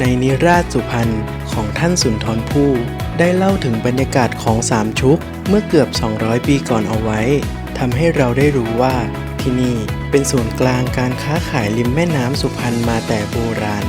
ในิราชสุพรรณของท่านสุนทรภู่ได้เล่าถึงบรรยากาศของสามชุกเมื่อเกือบ 200 ปีก่อนเอาไว้ทำให้เราได้รู้ว่าที่นี่เป็นศูนย์กลางการค้าขายริมแม่น้ำสุพรรณมาแต่โบราณ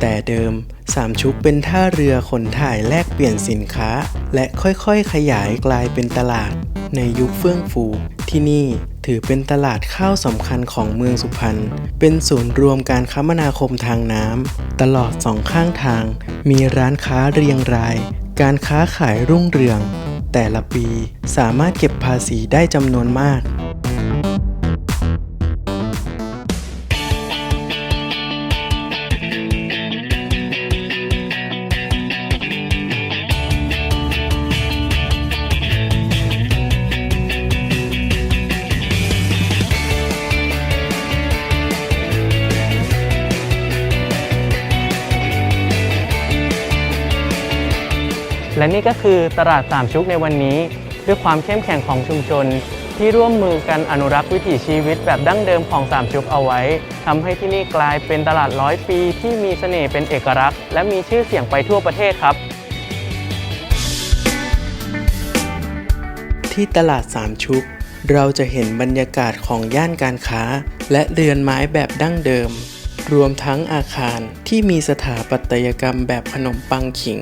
แต่เดิมสามชุกเป็นท่าเรือขนถ่ายแลกเปลี่ยนสินค้า และค่อยๆ ขยายกลายเป็นตลาด ในยุคเฟื่องฟูที่นี่ ถือเป็นตลาดข้าวสำคัญของเมืองสุพรรณ เป็นศูนย์รวมการคมนาคมทางน้ำ ตลอดสองข้างทาง มีร้านค้าเรียงราย การค้าขายรุ่งเรือง แต่ละปีสามารถเก็บภาษีได้จำนวนมาก และนี่ก็คือตลาดสามชุกในวันนี้ ด้วยความเข้มแข็งของชุมชน ที่ร่วมมือกันอนุรักษ์วิถีชีวิตแบบดั้งเดิมของสามชุกเอาไว้ทำให้ที่นี่กลายเป็นตลาดร้อยปีที่มีเสน่ห์เป็นเอกลักษณ์และมีชื่อเสียงไปทั่วประเทศครับ ที่ตลาดสามชุกเราจะเห็นบรรยากาศของย่านการค้า และเรือนไม้แบบดั้งเดิม รวมทั้งอาคารที่มีสถาปัตยกรรมแบบขนมปังขิง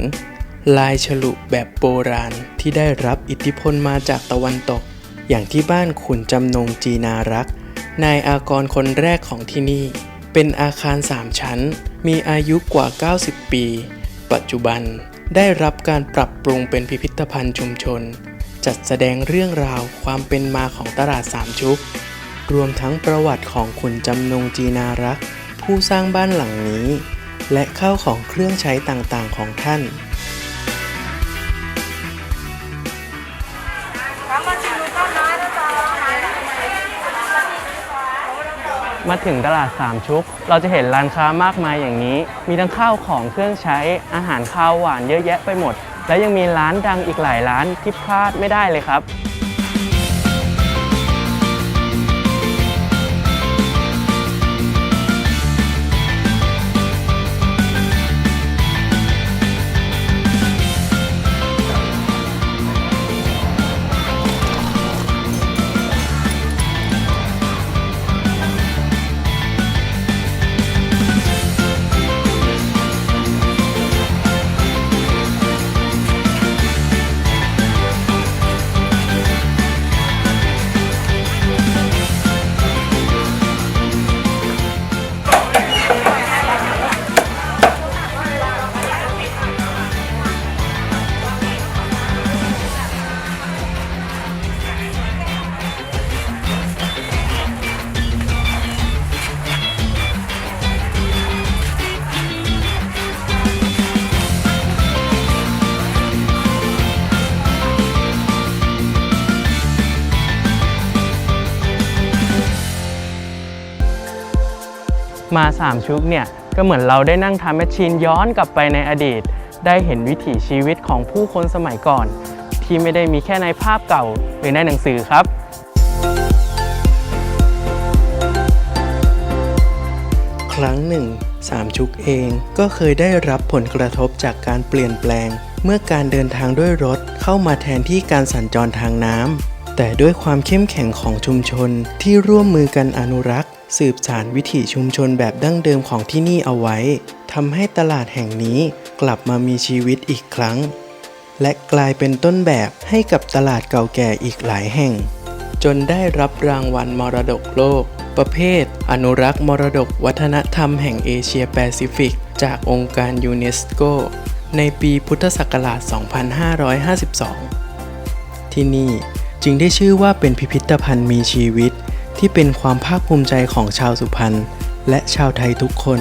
ลายฉลุแบบโบราณที่ได้รับอิทธิพลมาจากตะวันตก อย่างที่บ้านขุนจำนงจีนารักษ์นายอากรคนแรกของที่นี่ เป็นอาคารสามชั้น มีอายุกว่า 90 ปี ปัจจุบันได้รับการปรับปรุงเป็นพิพิธภัณฑ์ชุมชน จัดแสดงเรื่องราวความเป็นมาของตลาดสามชุก รวมทั้งประวัติของขุนจำนงจีนารักษ์ผู้สร้างบ้านหลังนี้ และข้าวของเครื่องใช้ต่างๆของท่าน มาถึงตลาดสามชุก เราจะเห็นร้านค้ามากมายอย่างนี้ มีทั้งข้าวของเครื่องใช้อาหารข้าวหวานเยอะแยะไปหมด และยังมีร้านดังอีกหลายร้านที่พลาดไม่ได้เลยครับ มาสามชุกเนี่ย ก็เหมือนเราได้นั่งทำแมชชีนย้อนกลับไปในอดีต ได้เห็นวิถีชีวิตของผู้คนสมัยก่อน ที่ไม่ได้มีแค่ในภาพเก่าหรือในหนังสือครับครั้งหนึ่งสามชุกเองก็เคยได้รับผลกระทบจากการเปลี่ยนแปลง เมื่อการเดินทางด้วยรถเข้ามาแทนที่การสัญจรทางน้ำแต่ด้วยความเข้มแข็งของชุมชนที่ร่วมมือกันอนุรักษ์ สืบสานวิถีชุมชนแบบดั้งเดิมของที่นี่เอาไว้ทำให้ตลาดแห่งนี้กลับมามีชีวิตอีกครั้ง และกลายเป็นต้นแบบให้กับตลาดเก่าแก่อีกหลายแห่ง จนได้รับรางวัลมรดกโลก ประเภท อนุรักษ์มรดกวัฒนธรรมแห่งเอเชียแปซิฟิก จากองค์การยูเนสโก ในปีพุทธศักราช 2552 ที่นี่จึงได้ชื่อว่าเป็นพิพิธภัณฑ์มีชีวิต ที่เป็นความภาคภูมิใจของชาวสุพรรณและชาวไทยทุกคน